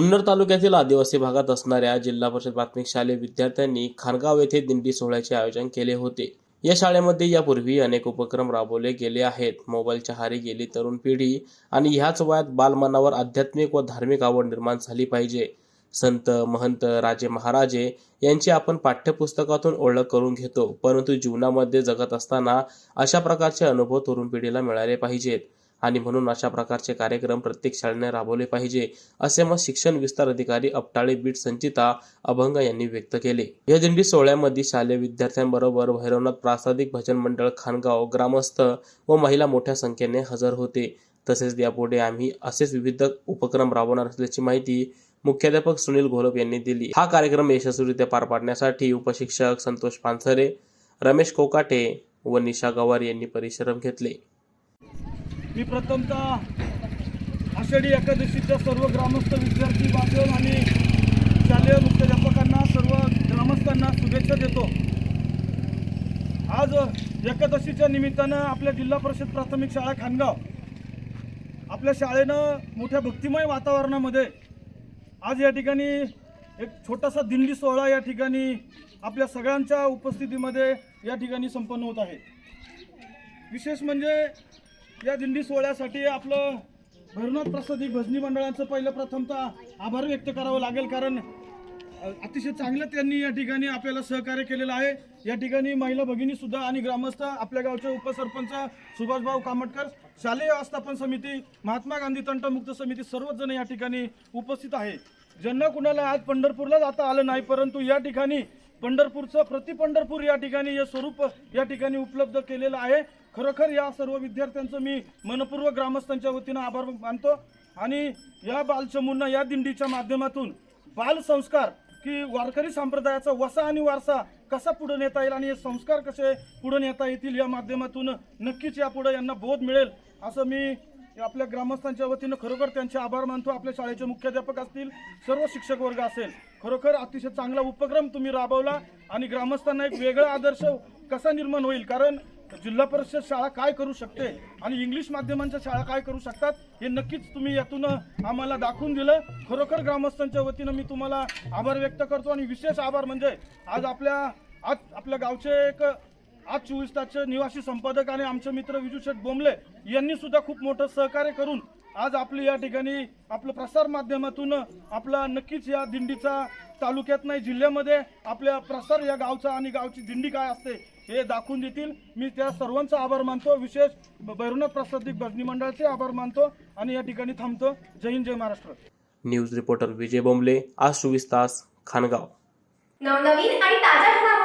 जुन्नर तालुक्यातील आदिवासी भागात असणाऱ्या जिल्हा परिषद प्राथमिक शालेय विद्यार्थ्यांनी खानगाव येथे दिंडी सोहळ्याचे आयोजन केले होते. या शाळेमध्ये यापूर्वी अनेक उपक्रम राबवले गेले आहेत. मोबाईलच्या हारी गेली तरुण पिढी आणि ह्याच वयात बालमनावर आध्यात्मिक व धार्मिक आवड निर्माण झाली पाहिजे. संत महंत राजे महाराजे यांची आपण पाठ्यपुस्तकातून ओळख करून घेतो. परंतु जीवनामध्ये जगत असताना अशा प्रकारचे अनुभव तरुण पिढीला मिळाले पाहिजेत. आणि म्हणून अशा प्रकारचे कार्यक्रम प्रत्येक शाळेने राबवले पाहिजे असे मत शिक्षण विस्तार अधिकारी अपटाळे बीट संचिता अभंग यांनी व्यक्त केले. या दिंडी सोहळ्यामध्ये शालेय विद्यार्थ्यांबरोबर भैरवनाथ प्रासादिक भजन मंडळ खानगाव ग्रामस्थ व महिला मोठ्या संख्येने हजर होते. तसेच यापुढे आम्ही असेच विविध उपक्रम राबवणार असल्याची माहिती मुख्याध्यापक सुनील घोलप यांनी दिली. हा कार्यक्रम यशस्वीरित्या पार पाडण्यासाठी उपशिक्षक संतोष पानसरे रमेश कोकाटे व निशा गवार यांनी परिश्रम घेतले. मी प्रथमतः आषाढी एकादशीच्या सर्व ग्रामस्थ विद्यार्थी बांधव आणि शालेय मुख्याध्यापकांना सर्व ग्रामस्थांना शुभेच्छा देतो. आज एकादशीच्या निमित्तानं आपल्या जिल्हा परिषद प्राथमिक शाळा खानगाव आपल्या शाळेनं मोठ्या भक्तिमय वातावरणामध्ये आज या ठिकाणी एक छोटासा दिंडी सोहळा या ठिकाणी आपल्या सगळ्यांच्या उपस्थितीमध्ये या ठिकाणी संपन्न होत आहे. विशेष म्हणजे या दिंडी सोहळ्यासाठी आपलं भैरवनाथ प्रसादिक भजनी मंडळाचं पहिलं प्रथमतः आभार व्यक्त करावं लागेल कारण अतिशय चांगलं त्यांनी या ठिकाणी आपल्याला सहकार्य केलेलं आहे. या ठिकाणी महिला भगिनी सुद्धा आणि ग्रामस्थ आपल्या गावचे उपसरपंच सुभाषभाऊ कामटकर शालेय व्यवस्थापन समिती महात्मा गांधी तंटमुक्त समिती सर्वच जण या ठिकाणी उपस्थित आहे. ज्यांना कुणाला आज पंढरपूरला जाता आलं नाही परंतु या ठिकाणी पंढरपूरचं प्रति पंढरपूर या ठिकाणी हे स्वरूप या ठिकाणी उपलब्ध केलेलं आहे. खरोखर या सर्व विद्यार्थ्यांचं मी मनपूर्वक ग्रामस्थांच्या वतीनं आभार मानतो. आणि या बालचमूंना या दिंडीच्या माध्यमातून बालसंस्कार की वारकरी संप्रदायाचा वसा आणि वारसा कसा पुढे नेता येईल आणि हे संस्कार कसे पुढे नेता येतील या माध्यमातून नक्कीच यापुढे यांना बोध मिळेल असं मी आपल्या ग्रामस्थांच्या वतीनं खरोखर त्यांचे आभार मानतो. आपल्या शाळेचे मुख्याध्यापक असतील सर्व शिक्षक वर्ग असेल खरोखर अतिशय चांगला उपक्रम तुम्ही राबवला आणि ग्रामस्थांना एक वेगळा आदर्श कसा निर्माण होईल? कारण जिल्हा परिषद शाळा काय करू शकते आणि इंग्लिश माध्यमांच्या शाळा काय करू शकतात हे नक्कीच तुम्ही यातून आम्हाला दाखवून दिलं. खरोखर ग्रामस्थांच्या वतीनं मी तुम्हाला आभार व्यक्त करतो आणि विशेष आभार म्हणजे आज आपल्या आज आपल्या गावचे एक आज चोवीस तासचे निवासी संपादक आणि आमचे मित्र विजू शेठ बोंबले यांनी सुद्धा खूप मोठं सहकार्य करून आज आपली या ठिकाणी आपलं प्रसार माध्यमातून आपला नक्कीच या दिंडीचा तालुक्यात नाही जिल्ह्यामध्ये आपल्या प्रसार या गावचा आणि गावची दिंडी काय असते हे दाखवून देतील. मी त्या सर्वांचा आभार मानतो. विशेष भैरवनाथ प्रसादिक भजनी मंडळाचे आभार मानतो आणि या ठिकाणी थांबतो. जय हिंद जय महाराष्ट्र. न्यूज रिपोर्टर विजय बोंबले आज चोवीस तास खानगाव. नवनवीन आणि ताज्या